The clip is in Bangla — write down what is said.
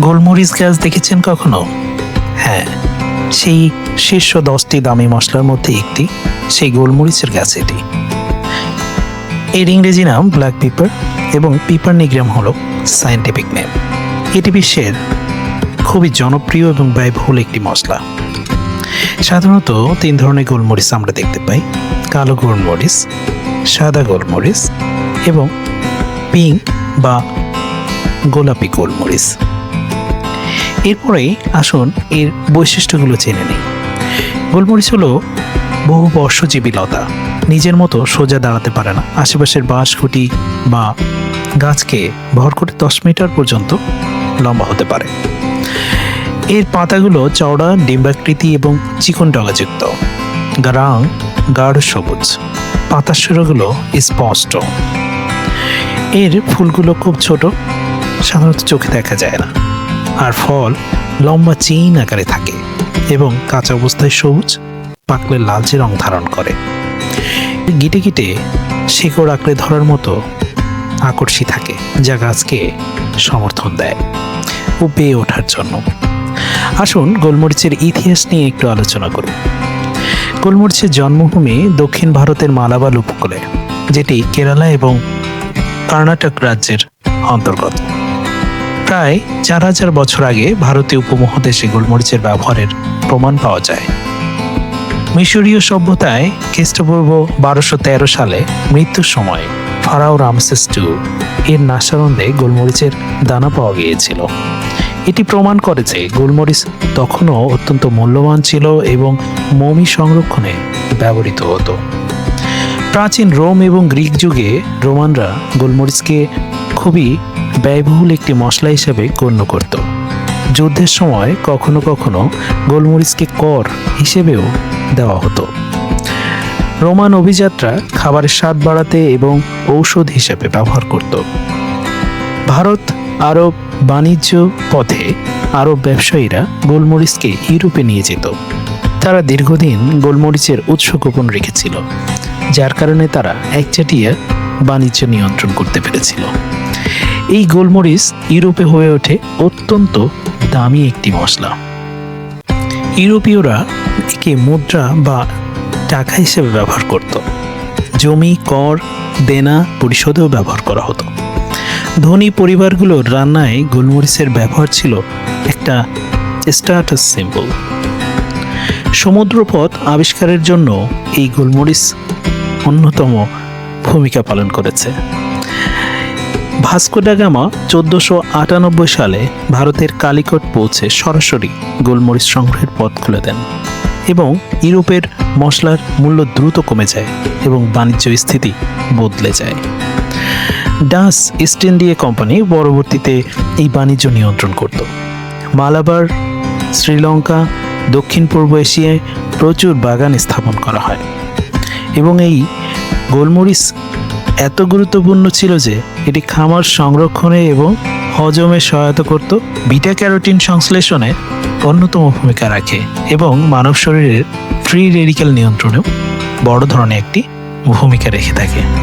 গোলমরিচ গাছ দেখেছেন কখনো? হ্যাঁ সেই শীর্ষ দশটি দামি মশলার মধ্যে একটি, সেই গোলমরিচের গাছ এটি। এর ইংরেজি নাম ব্ল্যাক পিপার এবং পিপার নিগ্রাম হলো সায়েন্টিফিক নেম এটি বিশ্বের খুবই জনপ্রিয় এবং ব্যয়বহুল একটি মশলা। সাধারণত তিন ধরনের গোলমরিচ আমরা দেখতে পাই। কালো গোলমরিচ, সাদা গোলমরিচ এবং পিঙ্ক বা গোলাপি গোলমরিচ। এরপরে আসুন এর বৈশিষ্ট্যগুলো জেনে নিই। গোলমরিচ হলো বহু বর্ষজীবী লতা। নিজের মতো সোজা দাঁড়াতে পারে না। আশেপাশের বাঁশ খুঁটি বা গাছকে ভর করে দশ মিটার পর্যন্ত লম্বা হতে পারে। এর পাতাগুলো চওড়া, ডিম্বাকৃতি এবং চিকন ডগাযুক্ত। গারাং গাঢ় সবুজ। পাতার সুরগুলো স্পষ্ট। এর ফুলগুলো খুব ছোট, সাধারণত চোখে দেখা যায় না। আর ফল লম্বা চেইন আকারে থাকে এবং কাঁচা অবস্থায় সবুজ, পাকলে লালচে রং ধারণ করে। গিটে গিটে শিকড় আঁকড়ে ধরার মতো আকর্ষী থাকে, যা গাছকে সমর্থন দেয় ও পেয়ে ওঠার জন্য। আসুন গোলমরিচের ইতিহাস নিয়ে একটু আলোচনা করুন। গোলমরিচের জন্মভূমি দক্ষিণ ভারতের মালাবাল উপকূলে, যেটি কেরালা এবং কর্ণাটক রাজ্যের অন্তর্গত। প্রায় চার হাজার বছর আগে ভারতীয় উপমহাদেশে গোলমরিচের ব্যবহারের প্রমাণ পাওয়া যায়। মিশরীয় সভ্যতায় খ্রিস্টপূর্ব বারোশো তেরো সালে মৃত্যুর সময় ফারাও রামসেস টু এর নাসারন্দে গোলমরিচের দানা পাওয়া গিয়েছিল। এটি প্রমাণ করে যে গোলমরিচ তখনও অত্যন্ত মূল্যবান ছিল এবং মমি সংরক্ষণে ব্যবহৃত হতো। প্রাচীন রোম এবং গ্রিক যুগে রোমানরা গোলমরিচকে খুবই ব্যয়বহুল একটি মশলা হিসেবে গণ্য করত। যুদ্ধের সময় কখনো কখনো গোলমরিচকে কর হিসেবেও দেওয়া হতো। রোমান অভিযাত্রা খাবারের স্বাদ বাড়াতে এবং ঔষধ হিসেবে ব্যবহার করত। ভারত আরব বাণিজ্য পথে আরব ব্যবসায়ীরা গোলমরিচকে ইউরোপে নিয়ে যেত। তারা দীর্ঘদিন গোলমরিচের উৎস গোপন রেখেছিল, যার কারণে তারা একচাটিয়া বাণিজ্য নিয়ন্ত্রণ করতে পেরেছিল। এই গোলমরিচ ইউরোপে হয়ে ওঠে অত্যন্ত দামি একটি মশলা। ইউরোপীয়রা একে মুদ্রা বা টাকা হিসেবে ব্যবহার করত। জমি, কর, দেনা পরিশোধেও ব্যবহার করা হতো। ধনী পরিবারগুলোর রান্নায় গোলমরিচের ব্যবহার ছিল একটা স্ট্যাটাস সিম্বল সমুদ্রপথ আবিষ্কারের জন্য এই গোলমরিচ অন্যতম ভূমিকা পালন করেছে। ভাস্কো গামা চোদ্দশো আটানব্বই সালে ভারতের কালিকট পৌঁছে সরাসরি গোলমরিচ সংগ্রহের পথ খুলে দেন এবং ইউরোপের মশলার মূল্য দ্রুত কমে যায় এবং বাণিজ্য স্থিতি বদলে যায়। ডাস ইস্ট ইন্ডিয়া কোম্পানি পরবর্তীতে এই বাণিজ্য নিয়ন্ত্রণ করত। মালাবার, শ্রীলঙ্কা দক্ষিণ পূর্ব এশিয়ায় প্রচুর বাগান স্থাপন করা হয় এবং এই গোলমরিচ এত গুরুত্বপূর্ণ ছিল যে এটি খামার সংরক্ষণে এবং হজমে সহায়তা করত বিটা ক্যারোটিন সংশ্লেষণে অন্যতম ভূমিকা রাখে এবং মানব শরীরের ফ্রি রেডিক্যাল নিয়ন্ত্রণেও বড় ধরনের একটি ভূমিকা রেখে থাকে।